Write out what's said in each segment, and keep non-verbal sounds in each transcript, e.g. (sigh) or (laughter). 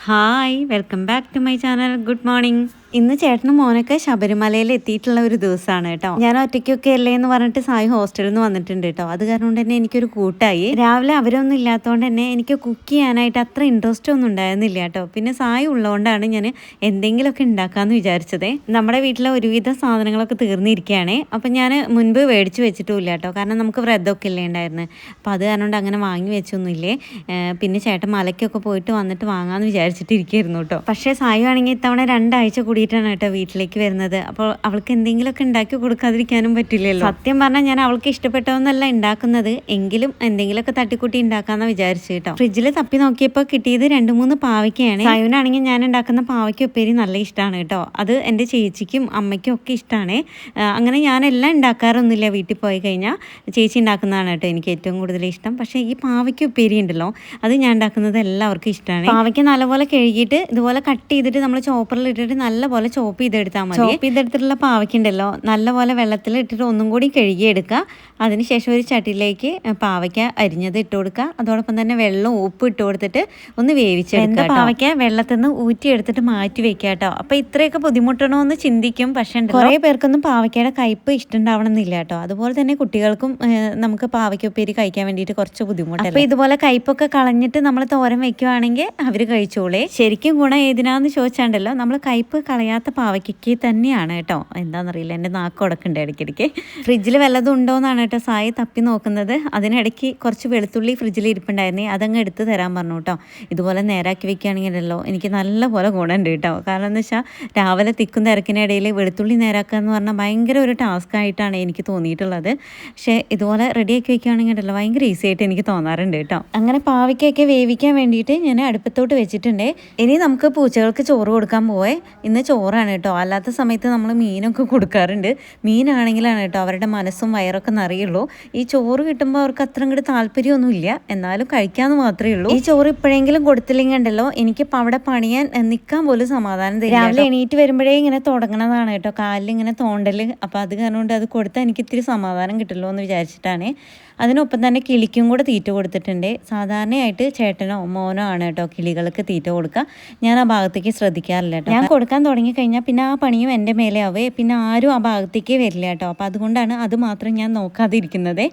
hi welcome back to my channel good morning ഇന്ന് ചേട്ടനും മോനൊക്കെ ശബരിമലയിൽ എത്തിയിട്ടുള്ള ഒരു ദിവസമാണ് കേട്ടോ. ഞാൻ ഒറ്റയ്ക്കൊക്കെ അല്ലേ എന്ന് പറഞ്ഞിട്ട് സായി ഹോസ്റ്റലിൽ നിന്ന് വന്നിട്ടുണ്ട് കേട്ടോ. അത് കാരണം തന്നെ എനിക്കൊരു കൂട്ടായി. രാവിലെ അവരൊന്നും ഇല്ലാത്തതുകൊണ്ട് തന്നെ എനിക്ക് കുക്ക് ചെയ്യാനായിട്ട് അത്ര ഇൻട്രസ്റ്റ് ഒന്നും ഉണ്ടായിരുന്നില്ല കേട്ടോ. പിന്നെ സായി ഉള്ളതുകൊണ്ടാണ് ഞാൻ എന്തെങ്കിലുമൊക്കെ ഉണ്ടാക്കാമെന്ന് വിചാരിച്ചത്. നമ്മുടെ വീട്ടിലെ ഒരുവിധ സാധനങ്ങളൊക്കെ തീർന്നിരിക്കുകയാണ്. അപ്പം ഞാൻ മുൻപ് മേടിച്ച് വെച്ചിട്ടുമില്ല കേട്ടോ. കാരണം നമുക്ക് വ്രതമൊക്കെ ഇല്ലേ ഉണ്ടായിരുന്നു. അപ്പോൾ അത് കാരണം കൊണ്ട് അങ്ങനെ വാങ്ങി വെച്ചൊന്നുമില്ലേ. പിന്നെ ചേട്ടൻ മലയ്ക്കൊക്കെ പോയിട്ട് വന്നിട്ട് വാങ്ങാമെന്ന് വിചാരിച്ചിട്ടിരിക്കുകയായിരുന്നു കേട്ടോ. പക്ഷേ സായി ആണെങ്കിൽ ഇത്തവണ രണ്ടാഴ്ച കൂടിയിട്ടാണ് കേട്ടോ വീട്ടിലേക്ക് വരുന്നത്. അപ്പോൾ അവൾക്ക് എന്തെങ്കിലുമൊക്കെ ഉണ്ടാക്കി കൊടുക്കാതിരിക്കാനും പറ്റില്ലല്ലോ. സത്യം പറഞ്ഞാൽ ഞാൻ അവൾക്ക് ഇഷ്ടപ്പെട്ടതൊന്നല്ല ഉണ്ടാക്കുന്നത്. എങ്കിലും എന്തെങ്കിലുമൊക്കെ തട്ടിക്കൂട്ടി ഉണ്ടാക്കാമെന്ന് വിചാരിച്ചു കേട്ടോ. ഫ്രിഡ്ജിൽ തപ്പി നോക്കിയപ്പോൾ കിട്ടിയത് രണ്ട് മൂന്ന് പാവയ്ക്കാണ് സായുവിനാണെങ്കിൽ ഞാൻ ഉണ്ടാക്കുന്ന പാവയ്ക്ക ഉപ്പേരി നല്ല ഇഷ്ടമാണ് കേട്ടോ. അത് എന്റെ ചേച്ചിക്കും അമ്മയ്ക്കും ഒക്കെ ഇഷ്ടമാണ്. അങ്ങനെ ഞാനെല്ലാം ഉണ്ടാക്കാറൊന്നുമില്ല വീട്ടിൽ പോയി കഴിഞ്ഞാൽ. ചേച്ചി ഉണ്ടാക്കുന്നതാണ് കേട്ടോ എനിക്ക് ഏറ്റവും കൂടുതൽ ഇഷ്ടം. പക്ഷേ ഈ പാവയ്ക്ക ഉപ്പേരി ഉണ്ടല്ലോ അത് ഞാൻ ഉണ്ടാക്കുന്നത് എല്ലാവർക്കും ഇഷ്ടമാണ്. പാവയ്ക്ക് നല്ലപോലെ കഴുകിയിട്ട് ഇതുപോലെ കട്ട് ചെയ്തിട്ട് നമ്മൾ ചോപ്പറിൽ ഇട്ടിട്ട് നല്ലപോലെ ചോപ്പ് ചെയ്തെടുത്താൽ മതി. ചോപ്പ് ചെയ്തെടുത്തിട്ടുള്ള പാവയ്ക്കുണ്ടല്ലോ. നല്ലപോലെ വെള്ളത്തിൽ ഇട്ടിട്ട് ഒന്നും കൂടി കഴുകിയെടുക്കുക. അതിനുശേഷം ഒരു ചട്ടിയിലേക്ക് പാവയ്ക്ക അരിഞ്ഞത് ഇട്ട് കൊടുക്കുക. അതോടൊപ്പം തന്നെ വെള്ളം ഉപ്പ് ഇട്ട് കൊടുത്തിട്ട് ഒന്ന് വേവിച്ചെടുക്കുക പാവയ്ക്ക വെള്ളത്തിൽ നിന്ന് ഊറ്റിയെടുത്തിട്ട് മാറ്റി വെക്കുക കേട്ടോ. അപ്പോൾ ഇത്രയൊക്കെ ബുദ്ധിമുട്ടണമെന്ന് ചിന്തിക്കും. പക്ഷേ കുറേ പേർക്കൊന്നും പാവയ്ക്കയുടെ കയ്പ്പ് ഇഷ്ടമുണ്ടാവണമെന്നില്ല കേട്ടോ. അതുപോലെ തന്നെ കുട്ടികൾക്കും നമുക്ക് പാവയ്ക്ക ഉപ്പേരി കഴിക്കാൻ വേണ്ടിയിട്ട് കുറച്ച് ബുദ്ധിമുട്ടാണ് അപ്പോൾ ഇതുപോലെ കയ്പ്പൊക്കെ കളഞ്ഞിട്ട് നമ്മൾ തോരൻ വെക്കുവാണെങ്കിൽ അവർ കഴിച്ചോളേ. ശരിക്കും ഗുണം ഏതിനാന്ന് ചോദിച്ചാണ്ടല്ലോ. നമ്മൾ കയ്പ്പ് കളയാത്ത പാവയ്ക്കയ്ക്ക് തന്നെയാണ് കേട്ടോ. എന്താണെന്നറിയില്ല എന്റെ നാക്ക് ഉടക്കുണ്ട് ഇടയ്ക്കിടയ്ക്ക്. ഫ്രിഡ്ജിൽ വല്ലതും ഉണ്ടോ എന്നാണ് കേട്ടോ സായി തപ്പി നോക്കുന്നത്. അതിനിടയ്ക്ക് കുറച്ച് വെളുത്തുള്ളി ഫ്രിഡ്ജിൽ ഇരിപ്പുണ്ടായിരുന്നേ അതങ്ങ് എടുത്ത് തരാൻ പറഞ്ഞു കേട്ടോ. ഇതുപോലെ നേരാക്കി വെക്കുകയാണെങ്കിലല്ലോ എനിക്ക് നല്ല പോലെ ഗുണമുണ്ട് കേട്ടോ. കാരണം എന്ന് വെച്ചാൽ രാവിലെ തിക്കും തിരക്കിനിടയിൽ വെളുത്തുള്ളി നേരാക്കുക എന്ന് പറഞ്ഞാൽ ഭയങ്കര ഒരു ടാസ്ക് ആയിട്ടാണ് എനിക്ക് തോന്നിയിട്ടുള്ളത്. പക്ഷേ ഇതുപോലെ റെഡിയാക്കി വെക്കുകയാണെങ്കിലല്ലോ ഭയങ്കര ഈസി ആയിട്ട് എനിക്ക് തോന്നാറുണ്ട് കേട്ടോ. അങ്ങനെ പാവയ്ക്കൊക്കെ വേവിക്കാൻ വേണ്ടിയിട്ട് ഞാൻ അടുപ്പത്തോട്ട് വെച്ചിട്ടുണ്ട്. ഇനി നമുക്ക് പൂച്ചകൾക്ക് ചോറ് കൊടുക്കാൻ പോവേ. ഇന്ന് ചോറാണ് കേട്ടോ. അല്ലാത്ത സമയത്ത് നമ്മൾ മീനൊക്കെ കൊടുക്കാറുണ്ട്. മീനാണെങ്കിലാണ് കേട്ടോ അവരുടെ മനസ്സും വയറൊക്കെ നിറയുള്ളൂ. ഈ ചോറ് കിട്ടുമ്പോൾ അവർക്ക് അത്ര ഇങ്ങോട്ട് താല്പര്യമൊന്നുമില്ല. എന്നാലും കഴിക്കാമെന്ന് മാത്രമേ ഉള്ളൂ. ഈ ചോറ് ഇപ്പോഴെങ്കിലും കൊടുത്തില്ലെങ്കിൽ ഉണ്ടല്ലോ എനിക്ക് അവിടെ പണിയാൻ നിൽക്കാൻ പോലും സമാധാനം തരും രാവിലെ എണീറ്റ് വരുമ്പോഴേ ഇങ്ങനെ തുടങ്ങണതാണ് കേട്ടോ. കാലിൽ ഇങ്ങനെ തോണ്ടൽ അപ്പോൾ അത് കാരണം കൊണ്ട് അത് കൊടുത്താൽ എനിക്ക് ഇത്തിരി സമാധാനം കിട്ടുമല്ലോ എന്ന് വിചാരിച്ചിട്ടാണ്. അതിനൊപ്പം തന്നെ കിളിക്കും കൂടെ തീറ്റ കൊടുത്തിട്ടുണ്ട്. സാധാരണയായിട്ട് ചേട്ടനോ മോനോ ആണ് കേട്ടോ കിളികൾക്ക് തീറ്റ കൊടുക്കുക. ഞാൻ ആ ഭാഗത്തേക്ക് ശ്രദ്ധിക്കാറില്ല കേട്ടോ. ഞാൻ കൊടുക്കാൻ തുടങ്ങി കഴിഞ്ഞാൽ പിന്നെ ആ പണിയും എന്റെ മേലെ ആവേ. പിന്നെ ആരും ആ ഭാഗത്തേക്ക് വരില്ല കേട്ടോ. അപ്പോൾ അതുകൊണ്ടാണ് അത് മാത്രം ഞാൻ നോക്കാതിരിക്കുന്നത്.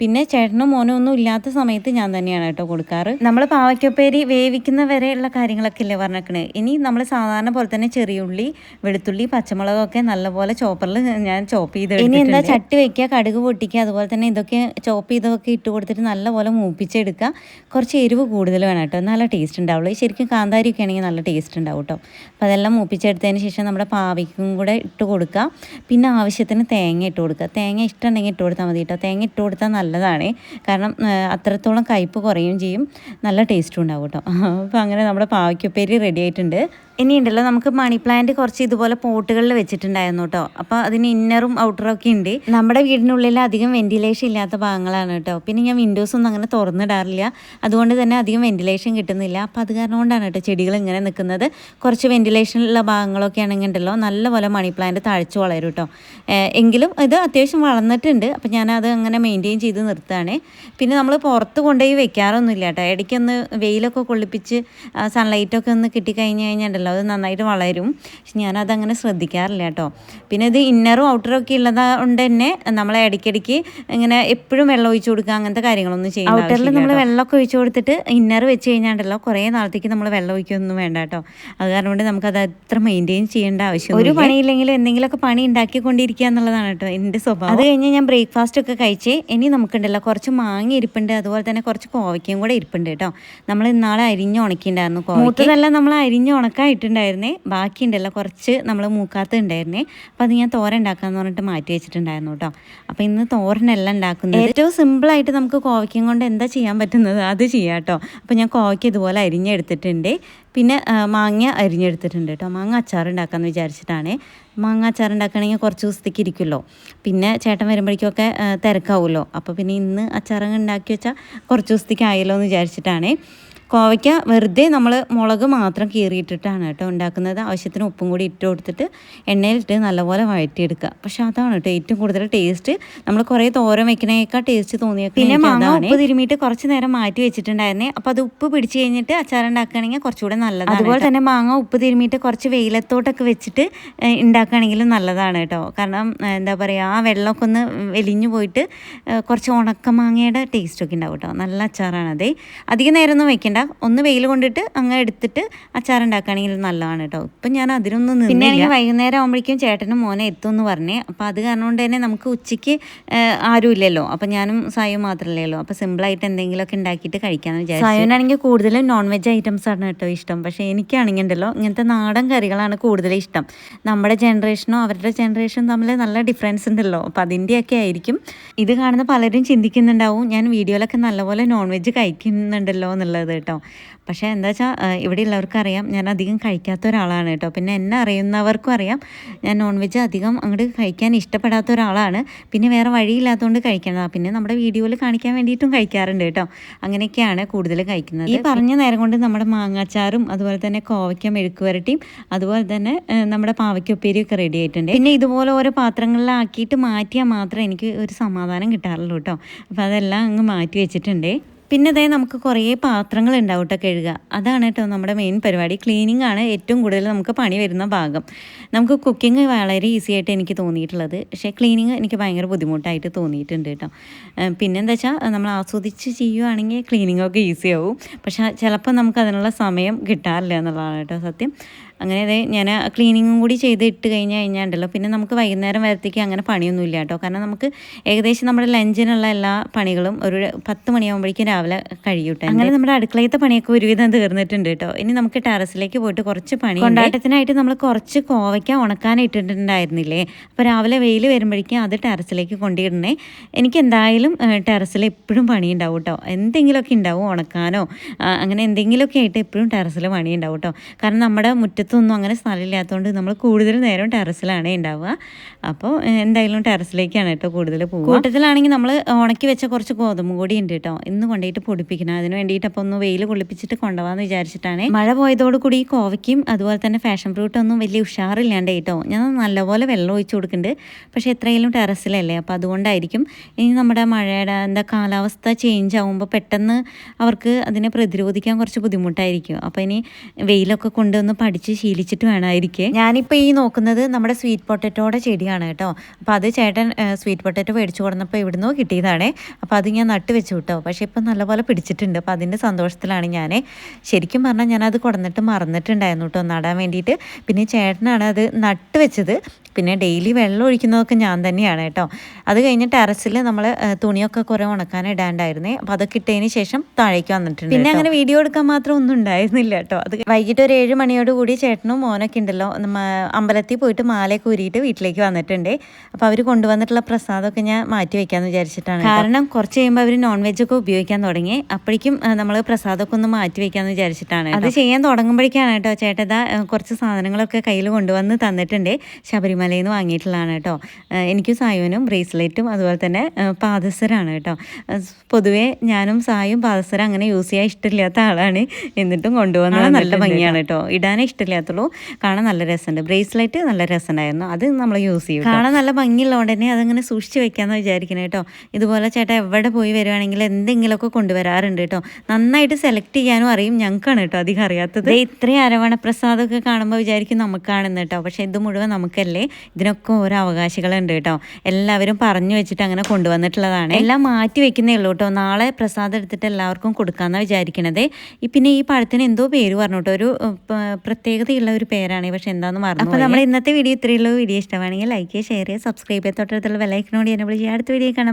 പിന്നെ ചേട്ടനും മോനും ഒന്നും ഇല്ലാത്ത സമയത്ത് ഞാൻ തന്നെയാണ് കേട്ടോ കൊടുക്കാറ്. നമ്മൾ പാവയ്ക്കൊപ്പേരി വേവിക്കുന്ന വരെയുള്ള കാര്യങ്ങളൊക്കെ ഇല്ലേ പറഞ്ഞേക്കണേ. ഇനി നമ്മൾ സാധാരണ പോലെ തന്നെ ചെറിയ ഉള്ളി വെളുത്തുള്ളി പച്ചമുളകൊക്കെ നല്ലപോലെ ചോപ്പറിൽ ഞാൻ ചോപ്പ് ചെയ്ത് ഇനി എന്താ ചട്ടി വയ്ക്കുക കടുക് പൊട്ടിക്കുക അതുപോലെ തന്നെ ഇതൊക്കെ ചോപ്പ് ചെയ്തൊക്കെ ഇട്ട് കൊടുത്തിട്ട് നല്ലപോലെ മൂപ്പിച്ചെടുക്കുക. കുറച്ച് എരിവ് കൂടുതൽ വേണം കേട്ടോ. നല്ല ടേസ്റ്റ് ഉണ്ടാവുള്ളൂ. ശരിക്കും കാന്താരി ഒക്കെ ആണെങ്കിൽ നല്ല ടേസ്റ്റ് ഉണ്ടാവും കേട്ടോ. അപ്പോൾ അതെല്ലാം മൂപ്പിച്ചെടുത്തതിന് ശേഷം നമ്മുടെ പാവയ്ക്കും കൂടെ ഇട്ട് കൊടുക്കുക. പിന്നെ ആവശ്യത്തിന് തേങ്ങ ഇട്ട് കൊടുക്കുക. തേങ്ങ ഇഷ്ടമുണ്ടെങ്കിൽ ഇട്ട് കൊടുത്താൽ മതി കേട്ടോ. തേങ്ങ ഇട്ട് കൊടുത്താൽ നല്ലതാണ്. കാരണം അത്രത്തോളം കയ്പ്പ് കുറയും ചെയ്യും. നല്ല ടേസ്റ്റും ഉണ്ടാവും കേട്ടോ. (laughs) അപ്പോൾ അങ്ങനെ നമ്മുടെ പാവയ്ക്കുപ്പേരി റെഡി ആയിട്ടുണ്ട്. ഇനി ഉണ്ടല്ലോ നമുക്ക് മണി പ്ലാന്റ് കുറച്ച് ഇതുപോലെ പോട്ടുകളിൽ വെച്ചിട്ടുണ്ടായിരുന്നു കേട്ടോ അപ്പോൾ അതിന് ഇന്നറും ഔട്ടറും ഒക്കെ ഉണ്ട്. നമ്മുടെ വീടിനുള്ളിൽ അധികം വെന്റിലേഷൻ ഇല്ലാത്ത ഭാഗങ്ങളാണ് കേട്ടോ പിന്നെ ഞാൻ വിൻഡോസ് ഒന്നും അങ്ങനെ തുറന്നിടാറില്ല. അതുകൊണ്ട് തന്നെ അധികം വെന്റിലേഷൻ കിട്ടുന്നില്ല. അപ്പൊ അത് കാരണം കൊണ്ടാണ് കേട്ടോ ചെടികൾ ഇങ്ങനെ നിൽക്കുന്നത്. കുറച്ച് വെന്റിലേഷനുള്ള ഭാഗങ്ങളൊക്കെ ആണെങ്കിൽ ഉണ്ടല്ലോ നല്ലപോലെ മണി പ്ലാന്റ് തഴച്ചു വളരും കേട്ടോ എങ്കിലും ഇത് അത്യാവശ്യം വളർന്നിട്ടുണ്ട്. ഞാൻ അത് അങ്ങനെ മെയിന്റെയിൻ ചെയ്ത് നിർത്തുകയാണ്. പിന്നെ നമ്മൾ പുറത്ത് കൊണ്ടുപോയി വെക്കാറൊന്നുമില്ല കേട്ടോ ഇടയ്ക്കൊന്ന് വെയിലൊക്കെ കൊള്ളിപ്പിച്ച് സൺലൈറ്റൊക്കെ ഒന്ന് കിട്ടിക്കഴിഞ്ഞ് കഴിഞ്ഞാൽ അത് നന്നായിട്ട് വളരും. പക്ഷെ ഞാനതങ്ങനെ ശ്രദ്ധിക്കാറില്ല കേട്ടോ. പിന്നെ ഇത് ഇന്നറും ഔട്ടറും ഒക്കെ ഉള്ളത് കൊണ്ട് തന്നെ നമ്മളെ ഇടയ്ക്കിടയ്ക്ക് ഇങ്ങനെ എപ്പോഴും വെള്ളം ഒഴിച്ചു കൊടുക്കുക അങ്ങനത്തെ കാര്യങ്ങളൊന്നും ചെയ്യും ഔട്ടറിൽ നമ്മൾ വെള്ളമൊക്കെ ഒഴിച്ചു കൊടുത്തിട്ട് ഇന്നർ വെച്ച് കഴിഞ്ഞാണ്ടല്ലോ കുറേ നാളത്തേക്ക് നമ്മൾ വെള്ളം ഒഴിക്കൊന്നും വേണ്ട കേട്ടോ. അത് കാരണം കൊണ്ട് നമുക്കത് അത്ര മെയിന്റെയിൻ ചെയ്യേണ്ട ആവശ്യം ഒരു പണിയില്ലെങ്കിലും എന്തെങ്കിലുമൊക്കെ പണി ഉണ്ടാക്കിക്കൊണ്ടിരിക്കുക എന്നുള്ളതാണ് കേട്ടോ എന്റെ സ്വഭാവം. അത് കഴിഞ്ഞ് ഞാൻ ബ്രേക്ക്ഫാസ്റ്റ് ഒക്കെ കഴിച്ച് ഇനി നമുക്കുണ്ടല്ലോ കുറച്ച് മാങ്ങ ഇരിപ്പുണ്ട്. അതുപോലെ തന്നെ കുറച്ച് കോവയ്ക്കയും കൂടെ ഇരിപ്പുണ്ട് കേട്ടോ. നമ്മൾ ഇന്നാളെ അരിഞ്ഞ് ഉണക്കിയിട്ടുണ്ടായിരുന്നു മൂത്തതെല്ലാം നമ്മൾ അരിഞ്ഞ് ഉണക്കായിട്ടുണ്ടായിരുന്നേ ബാക്കിയുണ്ടല്ലോ കുറച്ച് നമ്മൾ മൂക്കാത്ത ഉണ്ടായിരുന്നേ അപ്പോൾ അത് ഞാൻ തോരൻ ഉണ്ടാക്കാന്ന് പറഞ്ഞിട്ട് മാറ്റി വെച്ചിട്ടുണ്ടായിരുന്നു കേട്ടോ അപ്പോൾ ഇന്ന് തോരനെല്ലാം ഉണ്ടാക്കുന്നത് ഏറ്റവും സിമ്പിളായിട്ട് നമുക്ക് കോവയ്ക്കും കൊണ്ട് എന്താ ചെയ്യാൻ പറ്റുന്നത്? അത് ചെയ്യാം കേട്ടോ അപ്പോൾ ഞാൻ കോവയ്ക്ക് ഇതുപോലെ അരിഞ്ഞെടുത്തിട്ടുണ്ട്. പിന്നെ മാങ്ങ അരിഞ്ഞെടുത്തിട്ടുണ്ട് കേട്ടോ മാങ്ങ അച്ചാർ ഉണ്ടാക്കാമെന്ന് വിചാരിച്ചിട്ടാണ്. മാങ്ങ അച്ചാർ ഉണ്ടാക്കണമെങ്കിൽ കുറച്ച് ദിവസത്തേക്ക് ഇരിക്കുമല്ലോ പിന്നെ ചേട്ടൻ വരുമ്പോഴേക്കൊക്കെ തിരക്കാവുമല്ലോ അപ്പോൾ പിന്നെ ഇന്ന് അച്ചാറങ്ങ് ഉണ്ടാക്കി വെച്ചാൽ കുറച്ച് ദിവസത്തേക്ക് ആയല്ലോ എന്ന് വിചാരിച്ചിട്ടാണ്. കോവയ്ക്ക വെറുതെ നമ്മൾ മുളക് മാത്രം കീറിയിട്ടിട്ടാണ് കേട്ടോ ഉണ്ടാക്കുന്നത്. ആവശ്യത്തിന് ഉപ്പും കൂടി ഇട്ട് കൊടുത്തിട്ട് എണ്ണയിലിട്ട് നല്ലപോലെ വഴറ്റിയെടുക്കുക. പക്ഷെ അതാണ് കേട്ടോ ഏറ്റവും കൂടുതൽ ടേസ്റ്റ്. നമ്മൾ കുറേ തോരൻ വെക്കണേക്കാൾ ടേസ്റ്റ് തോന്നിയ പിന്നെ മാങ്ങ ഉപ്പ് തിരുമിയിട്ട് കുറച്ച് നേരം മാറ്റി വെച്ചിട്ടുണ്ടായിരുന്നേ. അപ്പോൾ അത് ഉപ്പ് പിടിച്ച് കഴിഞ്ഞിട്ട് അച്ചാർ ഉണ്ടാക്കുകയാണെങ്കിൽ കുറച്ചുകൂടെ നല്ലതാണ് അതുപോലെ തന്നെ മാങ്ങ ഉപ്പ് തിരുമിയിട്ട് കുറച്ച് വെയിലത്തോട്ടൊക്കെ വെച്ചിട്ട് ഉണ്ടാക്കുകയാണെങ്കിലും നല്ലതാണ് കേട്ടോ. കാരണം എന്താ പറയുക ആ വെള്ളമൊക്കെ ഒന്ന് വെലിഞ്ഞു പോയിട്ട് കുറച്ച് ഉണക്കമാങ്ങയുടെ ടേസ്റ്റൊക്കെ ഉണ്ടാവും കേട്ടോ. നല്ല അച്ചാറാണ് അതേ. അധികം നേരമൊന്നും വെക്കണ്ട. ഒന്ന് വെയിൽ കൊണ്ടിട്ട് അങ്ങ് എടുത്തിട്ട് അച്ചാർ ഉണ്ടാക്കുകയാണെങ്കിൽ നല്ലതാണ് കേട്ടോ. ഇപ്പം ഞാൻ അതിനൊന്നും പിന്നെ ആണെങ്കിൽ വൈകുന്നേരം ആകുമ്പോഴേക്കും ചേട്ടനും മോനെ എത്തും എന്ന് പറഞ്ഞേ. അപ്പോൾ അത് കാരണം കൊണ്ട് തന്നെ നമുക്ക് ഉച്ചയ്ക്ക് ആരുമില്ലല്ലോ ആരും ഇല്ലല്ലോ. അപ്പം ഞാനും സായും മാത്രമല്ലേ ഉള്ളൂ. അപ്പോൾ സിമ്പിളായിട്ട് എന്തെങ്കിലുമൊക്കെ ഉണ്ടാക്കിയിട്ട് കഴിക്കാമെന്ന് വിചാരിച്ചു. സായുവിനാണെങ്കിൽ കൂടുതലും നോൺ വെജ് ഐറ്റംസ് ആണ് കേട്ടോ ഇഷ്ടം. പക്ഷേ എനിക്കാണെങ്കിൽ ഉണ്ടല്ലോ ഇങ്ങനത്തെ നാടൻ കറികളാണ് കൂടുതൽ ഇഷ്ടം. നമ്മുടെ ജനറേഷനോ അവരുടെ ജനറേഷനും തമ്മിൽ നല്ല ഡിഫറൻസ് ഉണ്ടല്ലോ. അപ്പോൾ അതിന്റെയൊക്കെ ആയിരിക്കും. ഇത് കാണുന്ന പലരും ചിന്തിക്കുന്നുണ്ടാവും ഞാൻ വീഡിയോയിലൊക്കെ നല്ലപോലെ നോൺ വെജ് കഴിക്കുന്നുണ്ടല്ലോ എന്നുള്ളത് കേട്ടോ. പക്ഷേ എന്താ വെച്ചാൽ ഇവിടെ അറിയാം ഞാൻ അധികം കഴിക്കാത്ത ഒരാളാണ് കേട്ടോ. പിന്നെ എന്നെ അറിയുന്നവർക്കും അറിയാം ഞാൻ നോൺ വെജ് അധികം അങ്ങോട്ട് കഴിക്കാൻ ഇഷ്ടപ്പെടാത്ത ഒരാളാണ്. പിന്നെ വേറെ വഴിയില്ലാത്തതുകൊണ്ട് കഴിക്കണം പിന്നെ നമ്മുടെ വീഡിയോയിൽ കാണിക്കാൻ വേണ്ടിയിട്ടും കഴിക്കാറുണ്ട് കേട്ടോ. അങ്ങനെയൊക്കെയാണ് കൂടുതൽ കഴിക്കുന്നത്. ഈ പറഞ്ഞ നേരം കൊണ്ട് നമ്മുടെ മാങ്ങാച്ചാറും അതുപോലെ തന്നെ കോവയ്ക്ക മെഴുക്ക് വരട്ടിയും അതുപോലെ തന്നെ നമ്മുടെ പാവയ്ക്കൊപ്പേരിയൊക്കെ റെഡി ആയിട്ടുണ്ട്. പിന്നെ ഇതുപോലെ ഓരോ പാത്രങ്ങളിലാക്കിയിട്ട് മാറ്റിയാൽ മാത്രമേ എനിക്ക് ഒരു സമാധാനം കിട്ടാറുള്ളൂ കേട്ടോ. അപ്പോൾ അതെല്ലാം അങ്ങ് മാറ്റി വെച്ചിട്ടുണ്ടേ. പിന്നെ അതായത് നമുക്ക് കുറേ പാത്രങ്ങൾ ഉണ്ടാവും കേട്ടോ കഴുകുക അതാണ് കേട്ടോ നമ്മുടെ മെയിൻ പരിപാടി. ക്ലീനിങ് ആണ് ഏറ്റവും കൂടുതൽ നമുക്ക് പണി വരുന്ന ഭാഗം. നമുക്ക് കുക്കിംഗ് വളരെ ഈസി ആയിട്ട് എനിക്ക് തോന്നിയിട്ടുള്ളത്. പക്ഷേ ക്ലീനിങ് എനിക്ക് ഭയങ്കര ബുദ്ധിമുട്ടായിട്ട് തോന്നിയിട്ടുണ്ട് കേട്ടോ. പിന്നെന്താ വെച്ചാൽ നമ്മൾ ആസ്വദിച്ച് ചെയ്യുവാണെങ്കിൽ ക്ലീനിങ്ങൊക്കെ ഈസി ആവും. പക്ഷേ ചിലപ്പോൾ നമുക്ക് അതിനുള്ള സമയം കിട്ടാറില്ല എന്നുള്ളതാണ് കേട്ടോ സത്യം. അങ്ങനെ ദേ ഞാൻ ക്ലീനിങ്ങും കൂടി ചെയ്ത് ഇട്ട് കഴിഞ്ഞ് കഴിഞ്ഞാൽ ഉണ്ടല്ലോ പിന്നെ നമുക്ക് വൈകുന്നേരം വരത്തേക്ക് അങ്ങനെ പണിയൊന്നും ഇല്ല കേട്ടോ. കാരണം നമുക്ക് ഏകദേശം നമ്മുടെ ലഞ്ചിനുള്ള എല്ലാ പണികളും ഒരു പത്ത് മണിയാകുമ്പോഴേക്കും രാവിലെ കഴിയൂട്ടെ അങ്ങനെ നമ്മുടെ അടുക്കളയത്തെ പണിയൊക്കെ ഒരുവിധം തീർന്നിട്ടുണ്ട് കേട്ടോ. ഇനി നമുക്ക് ടെറസിലേക്ക് പോയിട്ട് കുറച്ച് പണി കൊണ്ടാട്ടത്തിനായിട്ട് നമ്മൾ കുറച്ച് കോവയ്ക്ക ഉണക്കാനിട്ടിട്ടുണ്ടായിരുന്നില്ലേ അപ്പോൾ രാവിലെ വെയിൽ വരുമ്പോഴേക്കും അത് ടെറസിലേക്ക് കൊണ്ടിടണേ എനിക്ക് എന്തായാലും ടെറസിൽ എപ്പോഴും പണി ഉണ്ടാവും കേട്ടോ. എന്തെങ്കിലുമൊക്കെ ഉണ്ടാവും ഉണക്കാനോ അങ്ങനെ എന്തെങ്കിലുമൊക്കെ ആയിട്ട് എപ്പോഴും ടെറസിൽ പണി ഉണ്ടാവും കേട്ടോ. കാരണം നമ്മുടെ മുറ്റത്തൊന്നും അങ്ങനെ സ്ഥലമില്ലാത്തതുകൊണ്ട് നമ്മൾ കൂടുതൽ നേരം ടെറസിലാണ് ഉണ്ടാവുക അപ്പോൾ എന്തായാലും ടെറസിലേക്കാണ് കേട്ടോ കൂടുതൽ പോകുക കൂട്ടത്തിലാണെങ്കിൽ നമ്മൾ ഉണക്കി വെച്ച കുറച്ച് ഗോതമ്പ് കൂടി ഉണ്ട് കേട്ടോ. ഇന്ന് കൊണ്ടുപോയിട്ട് പൊടിപ്പിക്കണം. അതിന് വേണ്ടിയിട്ട് അപ്പോൾ ഒന്ന് വെയിൽ കുളിപ്പിച്ചിട്ട് കൊണ്ടുപോകാമെന്ന് വിചാരിച്ചിട്ടാണ്. മഴ പോയതോട് കൂടി ഈ കോവയ്ക്കും അതുപോലെ തന്നെ ഫാഷൻ ഫ്രൂട്ടൊന്നും വലിയ ഉഷാറില്ലാണ്ട് കേട്ടോ. ഞാൻ നല്ലപോലെ വെള്ളം ഒഴിച്ചു കൊടുക്കുന്നുണ്ട് പക്ഷേ എത്രയെങ്കിലും ടെറസിലല്ലേ. അപ്പോൾ അതുകൊണ്ടായിരിക്കും ഇനി നമ്മുടെ മഴയുടെ എന്താ കാലാവസ്ഥ ചേഞ്ച് ആകുമ്പോൾ പെട്ടെന്ന് അവർക്ക് അതിനെ പ്രതിരോധിക്കാൻ കുറച്ച് ബുദ്ധിമുട്ടായിരിക്കും. അപ്പോൾ ഇനി വെയിലൊക്കെ കൊണ്ടുവന്ന് പഠിച്ച് ശീലിച്ചിട്ട് വേണമായിരിക്കേ ഞാനിപ്പോൾ ഈ നോക്കുന്നത് നമ്മുടെ സ്വീറ്റ് പൊട്ടറ്റോടെ ചെടിയാണ് കേട്ടോ. അപ്പോൾ അത് ചേട്ടൻ സ്വീറ്റ് പൊട്ടറ്റോ മേടിച്ചു കൊടുന്നപ്പോൾ ഇവിടുന്ന് കിട്ടിയതാണ്. അപ്പോൾ അത് ഞാൻ നട്ട് വെച്ചു കേട്ടോ. പക്ഷേ ഇപ്പം നല്ലപോലെ പിടിച്ചിട്ടുണ്ട്. അപ്പോൾ അതിന്റെ സന്തോഷത്തിലാണ് ഞാൻ ശരിക്കും പറഞ്ഞാൽ ഞാനത് കൊടുന്നിട്ട് മറന്നിട്ടുണ്ടായിരുന്നു കേട്ടോ. നടാൻ വേണ്ടിയിട്ട്. പിന്നെ ചേട്ടനാണ് അത് നട്ട് വെച്ചത്. പിന്നെ ഡെയിലി വെള്ളം ഒഴിക്കുന്നതൊക്കെ ഞാൻ തന്നെയാണ് കേട്ടോ. അത് കഴിഞ്ഞ് ടെറസിൽ നമ്മൾ തുണിയൊക്കെ കുറേ ഉണക്കാൻ ഇടാണ്ടായിരുന്നേ. അപ്പോൾ അതൊക്കെ ഇട്ടതിന് ശേഷം താഴേക്ക് വന്നിട്ടുണ്ട് പിന്നെ അങ്ങനെ വീഡിയോ എടുക്കാൻ മാത്രം ഒന്നും ഉണ്ടായിരുന്നില്ല കേട്ടോ. അത് വൈകിട്ട് ഒരു ഏഴ് മണിയോട് കൂടി ചേട്ടനും മോനൊക്കെ ഉണ്ടല്ലോ. അമ്പലത്തിൽ പോയിട്ട് മാലയൊക്കെ ഊരിയിട്ട് വീട്ടിലേക്ക് വന്നിട്ടുണ്ട്. അപ്പോൾ അവർ കൊണ്ടുവന്നിട്ടുള്ള പ്രസാദമൊക്കെ ഞാൻ മാറ്റി വയ്ക്കാമെന്ന് വിചാരിച്ചിട്ടാണ് കാരണം കുറച്ച് കഴിയുമ്പോൾ അവർ നോൺ വെജ് ഒക്കെ ഉപയോഗിക്കാൻ തുടങ്ങി. അപ്പോഴേക്കും നമ്മൾ പ്രസാദമൊക്കെ ഒന്ന് മാറ്റി വയ്ക്കാമെന്ന് വിചാരിച്ചിട്ടാണ് അത് ചെയ്യാൻ തുടങ്ങുമ്പോഴേക്കാണ് കേട്ടോ ചേട്ടതാ കുറച്ച് സാധനങ്ങളൊക്കെ കയ്യിൽ കൊണ്ടുവന്ന് തന്നിട്ടുണ്ട്. ശബരിമലയിൽ നിന്ന് വാങ്ങിയിട്ടുള്ളതാണ് കേട്ടോ. എനിക്കും സായുവിനും ബ്രേസ്ലെറ്റും അതുപോലെ തന്നെ പാദസരമാണ് കേട്ടോ. പൊതുവേ ഞാനും സായും പാദസരം അങ്ങനെ യൂസ് ചെയ്യാൻ ഇഷ്ടമില്ലാത്ത ആളാണ്. എന്നിട്ടും കൊണ്ടുവന്നത് നല്ല ഭംഗിയാണ് കേട്ടോ. ഇടാനേ ഇഷ്ടമില്ലാത്തുള്ളൂ. കാണാൻ നല്ല രസമുണ്ട്. ബ്രേസ്ലെറ്റ് നല്ല രസമുണ്ടായിരുന്നു. അത് നമ്മൾ യൂസ് ചെയ്യും കാണാൻ നല്ല ഭംഗിയുള്ളതുകൊണ്ട് തന്നെ അതങ്ങനെ സൂക്ഷിച്ച് വെക്കാമെന്ന് വിചാരിക്കണം കേട്ടോ. ഇതുപോലെ ചേട്ടാ എവിടെ പോയി വരുവാണെങ്കിൽ എന്തെങ്കിലുമൊക്കെ കൊണ്ടുവരാറുണ്ട് കേട്ടോ. നന്നായിട്ട് സെലക്ട് ചെയ്യാനും അറിയും ഞങ്ങൾക്കാണ് കേട്ടോ അധികം അറിയാത്തത്. ഇത്രയും അരവണ പ്രസാദമൊക്കെ കാണുമ്പോൾ വിചാരിക്കും നമുക്കാണെന്ന് കേട്ടോ. പക്ഷേ ഇത് മുഴുവൻ നമുക്കല്ലേ? ഇതിനൊക്കെ ഓരോ അവകാശികളുണ്ട് കേട്ടോ. എല്ലാവരും പറഞ്ഞു വെച്ചിട്ട് അങ്ങനെ കൊണ്ടുവന്നിട്ടുള്ളതാണ്. എല്ലാം മാറ്റി വെക്കുന്നേ ഉള്ളൂ കേട്ടോ. നാളെ പ്രസാദം എടുത്തിട്ട് എല്ലാവർക്കും കൊടുക്കാമെന്നാണ് വിചാരിക്കണത്. പിന്നെ ഈ പഴത്തിന് എന്തോ പേര് പറഞ്ഞു കേട്ടോ. ഒരു പ്രത്യേകതയുള്ള ഒരു പേരാണ് പക്ഷെ എന്താന്ന് മറന്നു അപ്പോൾ നമ്മൾ ഇന്നത്തെ വീഡിയോ ഇത്രയുള്ള വീഡിയോ ഇഷ്ടമാണെങ്കിൽ ലൈക്ക് ചെയ്യുക ഷെയർ ചെയ്യുക സബ്സ്ക്രൈബ് ചെയ്യുക. തൊട്ടടുത്തുള്ള ബെല്ലൈക്കനോട് എന്നെ വിളിച്ച് അടുത്ത വീഡിയോ കാണാം.